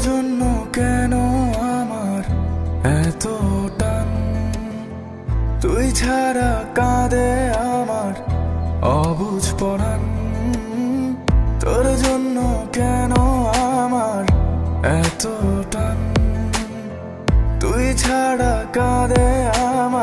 জন্য কেন আমার এত টান? তুই ছাড়া কাঁদে আমার অবুঝ পড়ান তোর জন্য কেন আমার এত টান? তুই ছাড়া কাঁদে আমার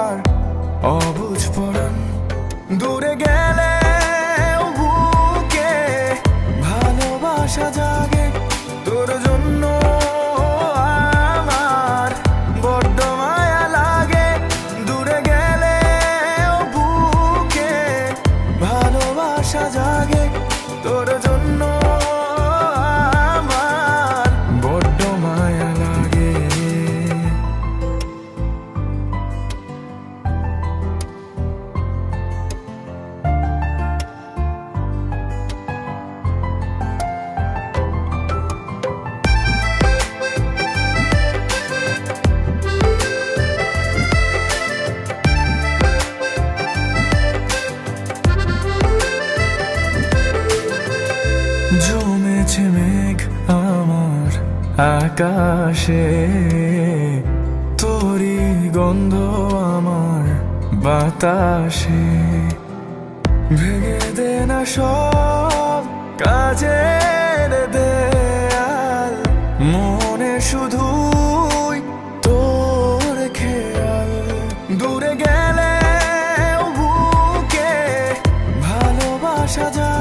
ভালোবাসা জাগে তোর জমেছে মেঘ আমার আকাশে। তোরই গন্ধ আমার বাতাসে। ভেঙে দে না সব কাজের দেয়াল। মনে শুধুই তোর খেয়াল। দূরে গেলে বুকে ভালোবাসা জাগে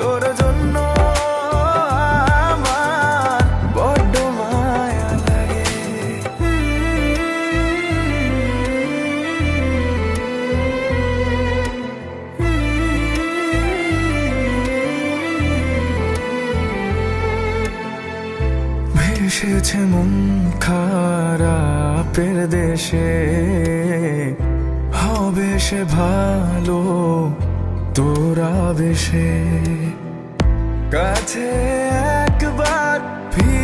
তোর জন্য আমার বড্ড মায়া লাগে। ভেসেছে মন খারাপের দেশে হবে সে ভালো তোরা বেশে কাছে একবার ফিরে